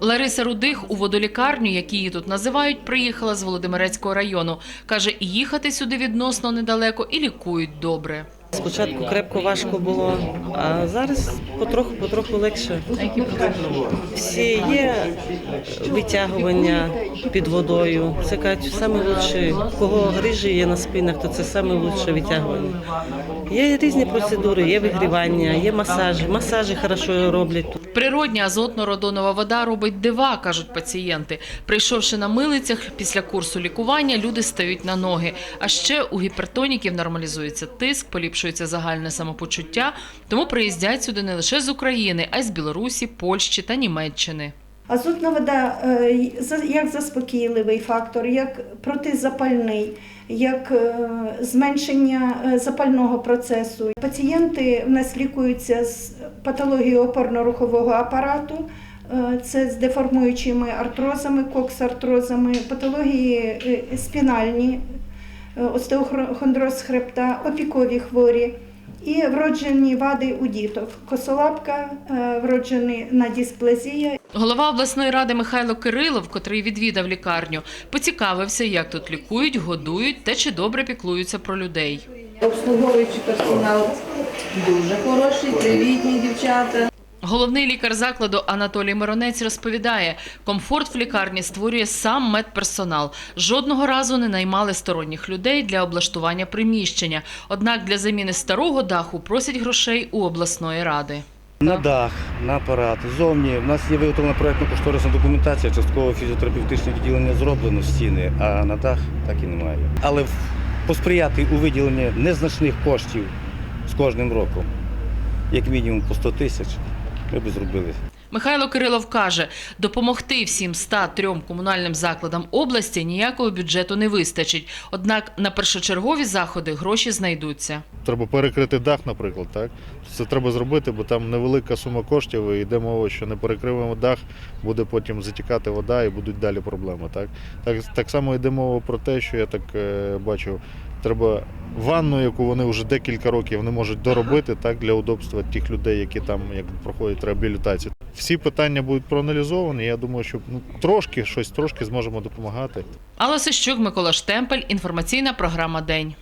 Лариса Рудих у водолікарню, як її тут називають, приїхала з Володимирецького району. Каже, їхати сюди відносно недалеко і лікують добре. Спочатку крепко важко було, а зараз потроху, потроху легше. Всі є витягування під водою. Це кажуть, саме лучше. Кого грижі є на спинах, то це лучше витягування. Є різні процедури, є вигрівання, є масажі. Масажі хорошо роблять тут. Природня азотно-радонова вода робить дива, кажуть пацієнти. Прийшовши на милицях після курсу лікування, люди стають на ноги. А ще у гіпертоніків нормалізується тиск, поліпшується загальне самопочуття. Тому приїздять сюди не лише з України, а й з Білорусі, Польщі та Німеччини. Азотна вода е, як заспокійливий фактор, як протизапальний, як е, зменшення е, запального процесу. Пацієнти в нас лікуються з патологією опорно-рухового апарату. Це з деформуючими артрозами, коксартрозами, патології спінальні, остеохондроз хребта, опікові хворі і вроджені вади у діток, косолапка, е, вроджена дисплазія Голова обласної ради Михайло Кирилов, котрий відвідав лікарню, поцікавився, як тут лікують, годують та чи добре піклуються про людей. Обслуговуючий персонал дуже хороший, привітні дівчата. Головний лікар закладу Анатолій Миронець розповідає, комфорт в лікарні створює сам медперсонал. Жодного разу не наймали сторонніх людей для облаштування приміщення. Однак для заміни старого даху просять грошей у обласної ради. На дах, на апарат, зовні. У нас є виготовлена проєктно-кошторисна документація, частково фізіотерапевтичне відділення зроблено стіни, а на дах так і немає. Але посприяти у виділенні незначних коштів з кожним роком, як мінімум по 100 тисяч, ми б зробили. Михайло Кирилов каже, допомогти всім 103 комунальним закладам області ніякого бюджету не вистачить. Однак на першочергові заходи гроші знайдуться. Треба перекрити дах, наприклад, так? Це треба зробити, бо там невелика сума коштів, і йде мова, що не перекриваємо дах, буде потім затікати вода і будуть далі проблеми. Так, так, так само йде мова про те, що я так е, бачу, треба ванну, яку вони вже декілька років не можуть доробити, так, для удобства тих людей, які там як проходять реабілітацію. Всі питання будуть проаналізовані. Я думаю, що ну, трошки щось трошки зможемо допомагати. Алла Сищук, Микола Штемпель, інформаційна програма День.